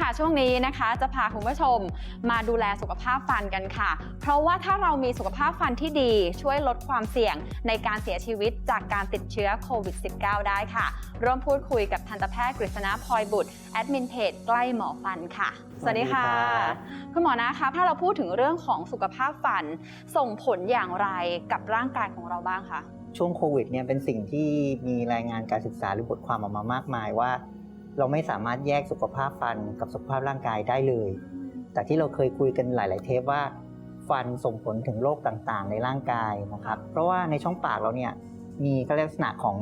ค่ะช่วงนี้นะคะจะพาคุณผู้ชมมาดูแลสุขภาพฟันกันค่ะ เพราะว่าถ้าเรามีสุขภาพฟันที่ดีช่วยลดความเสี่ยงในการเสียชีวิตจากการติดเชื้อโควิด -19 ได้ค่ะ ร่วมพูดคุยกับทันตแพทย์กฤษณะพลอยบุตรแอดมินเพจใกล้หมอฟันค่ะ สวัสดีค่ะสวัสดีครับคุณหมอนะคะถ้าเราพูดถึงเรื่องของสุขภาพฟันส่งผลอย่างไรกับร่างกายของเราบ้างคะช่วงโควิดเนี่ยเป็นสิ่งที่มีรายงานการศึกษาหรือบทความออกมามากมายว่า เราไม่สามารถแยกสุขภาพฟันกับสุขภาพร่างกายได้เลย แต่ที่เราเคยคุยกันหลาย ๆ เทปว่า ฟันส่งผลถึงโรคต่างๆ ในร่างกายนะครับ เพราะว่าในช่องปากเราเนี่ยมีก็ลักษณะของ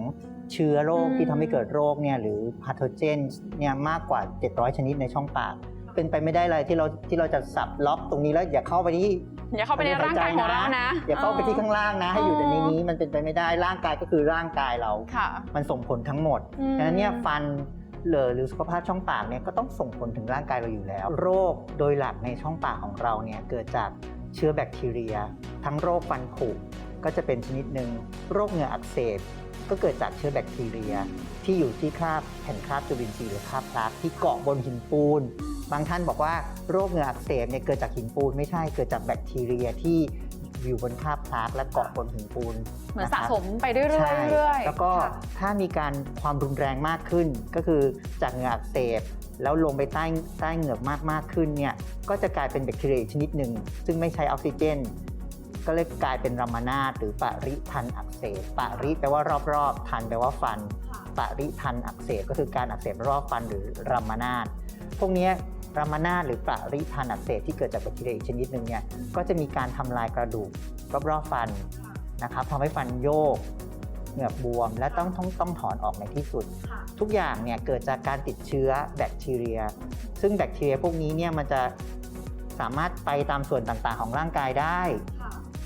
เชื้อโรคอืมที่ทำให้เกิดโรคเนี่ยหรือพาโทเจนเนี่ยมากกว่า 700 ชนิดในช่องปาก เป็นไปไม่ได้เลยที่เราที่เราจะสับล็อกตรงนี้แล้วอย่าเข้าไปที่อย่าเข้าไปในร่างกายของเรานะ อย่าเข้าไปที่ข้างล่างนะ ให้อยู่แต่ในนี้มันเป็นไปไม่ได้ร่างกายก็คือร่างกายเราค่ะมันส่งผลทั้งหมดอืมดังนั้นเนี่ยฟัน เลอหรือสุขภาพช่องปากเนี่ยก็ต้องส่งผลถึงร่างกายเราอยู่แล้ว โรคโดยหลักในช่องปากของเราเนี่ยเกิดจากเชื้อแบคทีเรีย ทั้งโรคฟันผุก็จะเป็นชนิดหนึ่งโรคเหงื่ออักเสบก็เกิดจากเชื้อแบคทีเรีย ที่อยู่ที่คราบแผ่นคราบจุลินทรีย์หรือคราบพลาสที่เกาะบนหินปูน บางท่านบอกว่าโรคเหงื่ออักเสบเนี่ยเกิดจากหินปูนไม่ใช่เกิดจากแบคทีเรียที่อยู่บนคราบ พลาสและเกาะบนหินปูนเหมือนนะคสะรับสมไปเรื่อยๆใช่เรื่อยๆแล้วก็ค่ะถ้ามีการความรุนแรงมากขึ้น ก็คือจากเหงื่ออักเสบแล้วลงไปใต้ใต้เหงือกมากมากขึ้นเนี่ยก็จะกลายเป็นแบคทีเรียอีกชนิดหนึ่ง ซึ่งไม่ใช้ออกซิเจน ก็เลยกลายเป็นรัมมานาตหรือปริทันอักเสบปริแปลว่ารอบๆ ทันแปลว่าฟัน ปริทันอักเสบก็คือการอักเสบรอบฟันหรือรัมมานาตพวกเนี้ย รัมมานาตหรือปริทันอักเสบที่เกิดจากแบคทีเรียอีกชนิดหนึ่งเนี่ยก็จะมีการทำลายกระดูกรอบๆฟันนะครับทำให้ฟันโยกเหงือกบวม และต้องต้องต้องถอนออกในที่สุด ทุกอย่างเนี่ยเกิดจากการติดเชื้อแบคทีเรีย ซึ่งแบคทีเรียพวกนี้เนี่ยมันจะสามารถไปตามส่วนต่างๆ ของร่างกายได้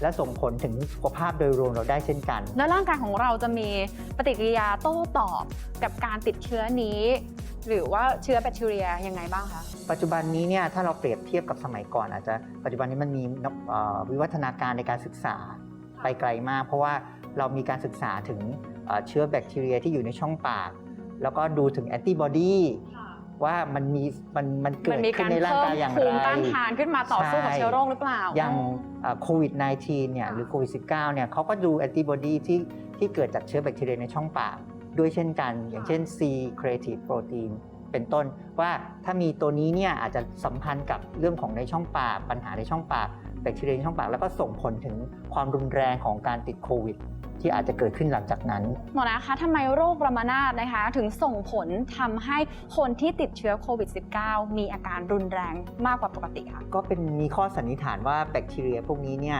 และส่งผลถึงสุขภาพโดยรวมเราได้เช่นกัน แล้วร่างกายของเราจะมีปฏิกิริยาโต้ตอบกับการติดเชื้อนี้ หรือว่าเชื้อแบคทีเรียยังไงบ้างคะปัจจุบันนี้เนี่ยถ้าเราเปรียบเทียบกับสมัยก่อนอาจจะปัจจุบันนี้มันมีเอ่อวิวัฒนาการในการศึกษาไปไกลมาก เพราะว่าเรามีการศึกษาถึงเอ่อเชื้อแบคทีเรียที่อยู่ในช่องปาก แล้วก็ดูถึงแอนติบอดีว่ามันมีมันมันเกิมัดมีขึ้กานรในร่างเพิ่มกายอย่างภูไร มิต้านทานขึ้นมาต่อสู้กับใช่ เชื้อโรคหรือเปล่า อย่างโควิด -19 เนี่ยหรือโควิด -19 เนี่ยเขาก็ดูแอนติบอดีที่ที่เกิดจากเชื้อแบคทีเรียในช่องปาก ด้วยเช่นกัน อย่างเช่น C creative protein เป็นต้นว่าถ้ามีตัวนี้เนี่ยอาจจะสัมพันธ์กับเรื่องของในช่องปากปัญหาในช่องปากแบคทีเรียในช่องปากแล้วก็ส่งผลถึงความรุนแรงของการติดโควิด ที่อาจจะเกิดขึ้นหลังจากนั้น หมอนะคะทำไมโรคระมานาดนะคะถึงส่งผลทำให้คนที่ติดเชื้อโควิด -19 มีอาการรุนแรงมากกว่าปกติค่ะก็เป็นมีข้อสันนิษฐานว่าแบคทีเรียพวกนี้เนี่ย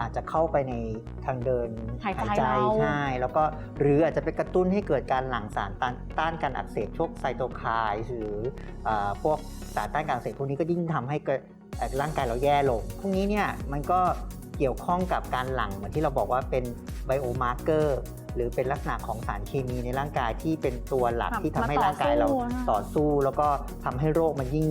อาจจะเข้าไปในทางเดินหายใจเราใช่แล้วก็หรืออาจจะไปกระตุ้นให้เกิดการหลั่งสารต้านต้านการอักเสบพวกไซโตไคน์หรือเออพวกสารต้านการอักเสบพวกนี้ก็ยิ่งทำให้เกิดเอ่อร่างกายเราแย่ลง พวกนี้เนี่ยมันก็เกี่ยวข้องกับการหลั่งเหมือนที่เราบอกว่าเป็นไบโอมาร์เกอร์หรือเป็นลักษณะของสารเคมีในร่างกายที่เป็นตัวหลักแบบที่ทำให้มาต่อร่างกายเราสู้อะต่อสู้ แล้วก็ทำให้โรคมันยิ่ง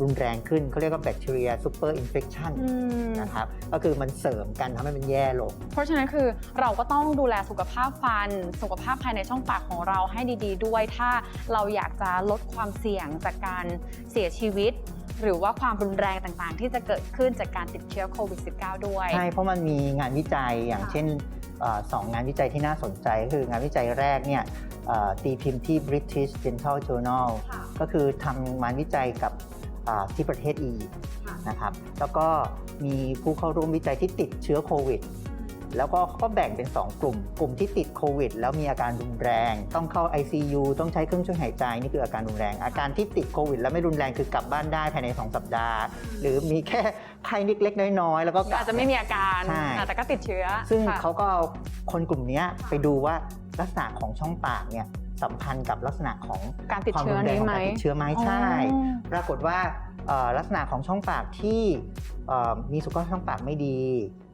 รุนแรงขึ้นเขาเรียกว่าแบคทีเรียซูเปอร์อินเฟคชันอืมนะครับก็คือมันเสริมกันทำให้มันแย่ลง เพราะฉะนั้นคือเราก็ต้องดูแลสุขภาพฟัน สุขภาพภายในช่องปากของเราให้ดี ๆ ด้วย ถ้าเราอยากจะลดความเสี่ยงจากการเสียชีวิต หรือว่าความรุนแรงต่างๆ ที่จะเกิดขึ้นจากการติดเชื้อโควิด -19 ด้วย ใช่ เพราะมันมีงานวิจัยอย่างค่ะ เช่นเอ่อสองงานวิจัยที่น่าสนใจก็คืองานวิจัยแรกเนี่ยเอ่อตีพิมพ์ที่ British Dental Journal ก็คือทำงานวิจัยกับอ่า ที่ประเทศอียิปต์นะครับ แล้วก็มีผู้เข้าร่วมวิจัยที่ติดเชื้อโควิด แล้วก็เขาก็แบ่งเป็น 2 กลุ่ม กลุ่มที่ติดโควิด แล้วมีอาการรุนแรง ต้องเข้า ICU ต้องใช้เครื่องช่วยหายใจนี่คืออาการรุนแรง อาการที่ติดโควิด แล้วไม่รุนแรงคือกลับบ้านได้ภายใน 2 สัปดาห์ หรือมีแค่ไข้นิดเล็กๆน้อยๆแล้วก็กลับอาจจะไม่มีอาการใช่แต่ก็ติดเชื้อ ซึ่งค่ะเขาก็เอาคนกลุ่มเนี้ยไปดูว่าลักษณะของช่องปากเนี่ย สัมพันธ์กับลักษณะของการติดความเชื้รุอนแรงนี้ของไหมการติดเชื้อไหมใช่อ๋อปรากฏว่าเอ่อลักษณะของช่องปากที่เอ่อมีสุขภาพช่องปากไม่ดี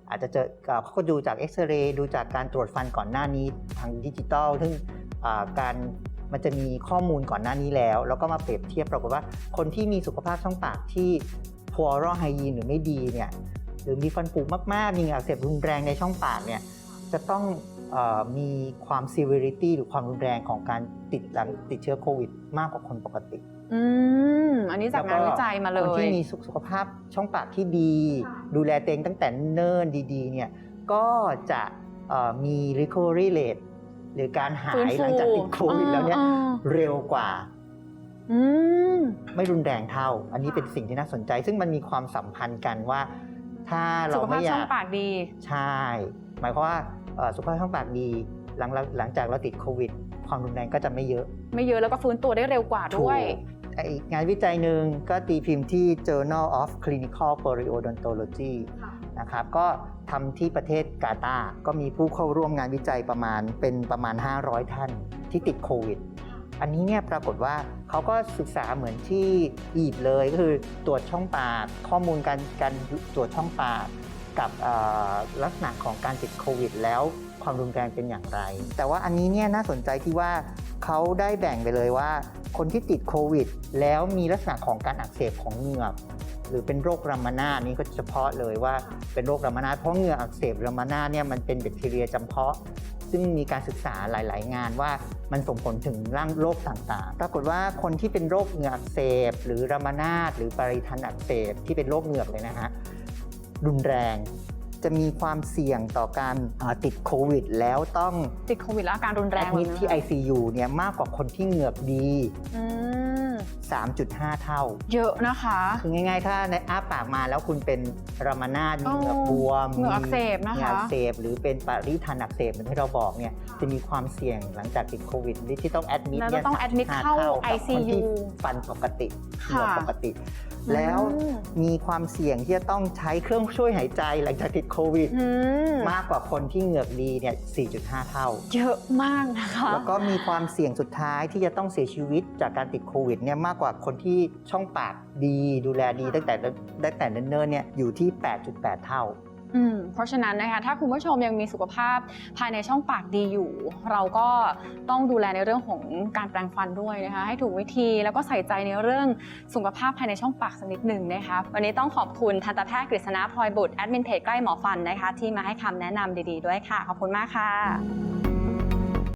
อาจจะเจอเอ่อเขาก็ดูจากเอ็กซเรย์ดูจากการตรวจฟันก่อนหน้านี้ทางดิจิตอลซึ่งเอ่อการมันจะมีข้อมูลก่อนหน้านี้แล้ว แล้วก็มาเปรียบเทียบปรากฏว่าคนที่มีสุขภาพช่องปากที่ poor hygiene หรือไม่ดีเนี่ยหรือมีฟันผุมากๆ มีเหงื่ออักเสบรุนแรงในช่องปากเนี่ยจะต้องเออ มีความ severity หรือความรุนแรงของการติดหลังติดเชื้อโควิด มากกว่าคนปกติออืม อันนี้จากงานวิจัยมาเลคนยที่มีสุสุขภาพช่องปากที่ดีค่ะดูแลตัวเองตั้งแต่เนิ่นดีๆ เนี่ย ก็จะเอ่อมี recovery rate หรือการหาฟื้นยฟูหลังจากติดโควิดแล้วเนี่ยอ่าเร็วกว่าอืมไม่รุนแรงเท่า อันนี้ค่ะเป็นสิ่งที่น่าสนใจ ซึ่งมันมีความสัมพันธ์กันว่า ถ้าเราสุขภาไม่พอยาช่องกปากดี ใช่ หมายความว่าเอ่อสุขภาพช่องปากดีหลังหลังจากเราติดโควิด ความรุนแรงก็จะไม่เยอะ ไม่เยอะแล้วก็ฟื้นตัวได้เร็วกว่าด้วยถูกแต่อีกงานวิจัยหนึ่งก็ตีพิมพ์ที่ Journal of Clinical Periodontology นะครับก็ทำที่ประเทศกาตาร์ก็มีผู้เข้าร่วมงานวิจัยประมาณเป็นประมาณ 500 ท่านที่ติดโควิด อันนี้เนี่ยปรากฏว่าเขาก็ศึกษาเหมือนที่อียิปต์เลยก็คือตรวจช่องปาก ข้อมูลการการตรวจช่องปาก กับลักษณะของการติดโควิด แล้วความรุนแรงเป็นอย่างไร แต่ว่าอันนี้เนี่ยน่าสนใจที่ว่าเขาได้แบ่งไปเลยว่า คนที่ติดโควิด แล้วมีลักษณะของการอักเสบของเหงือก หรือเป็นโรครัมานานี่ก็เฉพาะเลยว่าเป็นโรครัมานาเพราะเหงือกอักเสบรัมานาเนี่ยมันเป็นแบคทีเรียจำเพาะ ซึ่งมีการศึกษาหลาย ๆ งานว่ามันส่งผลถึงร่างโรคต่าง ๆ ปรากฏว่าคนที่เป็นโรคเหงือกอักเสบ หรือรัมมานาหรือปริทันอักเสบที่เป็นโรคเหงือกเลยนะฮะ รุนแรง จะมีความเสี่ยงต่อการอ่าติดโควิด แล้วต้องติดโควิดแล้วอาการรุนแรแองดมิดเลยที่นะคะ ICU เนี่ยมากกว่าคนที่เหงือกดี อืม3.5 เท่า เยอะนะคะ คือง่ายๆ ถ้าในอ้าปากมาแล้วคุณเป็นรามานาดมีเหงือกบวมเหงือกอักเสบนะคะเหงือกอักเสบหรือเป็นปริทันอักเสบเหมือนที่เราบอกเนี่ยจะมีความเสี่ยงหลังจากติดโควิดที่ต้องแอดมิดแล้วเนี่ยต้องแอดมิด35เข้าท่กับคนที่ ICU ฟันปกติเหงือกค่ะ ปกติ แล้วอืมมีความเสี่ยงที่จะต้องใช้เครื่องช่วยหายใจหลังจากติดโควิดอืมมากกว่าคนที่เหงือกดีเนี่ย 4.5 เท่า เยอะมากนะคะ แล้วก็มีความเสี่ยงสุดท้ายที่จะต้องเสียชีวิตจากการติดโควิดเนี่ยมากกว่าคนที่ช่องปากดีดูแลดีตั้งแต่ตั้งแต่เนิ่นๆเนี่ยอยู่ที่ 8.8 เท่า อืมเพราะฉะนั้นนะคะถ้าคุณผู้ชมยังมีสุขภาพภายในช่องปากดีอยู่ เราก็ต้องดูแลในเรื่องของการแปรงฟันด้วยนะคะให้ถูกวิธีแล้วก็ใส่ใจในเรื่องสุขภาพภายในช่องปากสักนิดหนึ่งนะคะวันนี้ต้องขอบคุณทันตแพทย์กฤษณะพลอยบุตรแอดมินเพจใกล้หมอฟันนะคะที่มาให้คำแนะนำดีๆด้วยค่ะ ขอบคุณมากค่ะ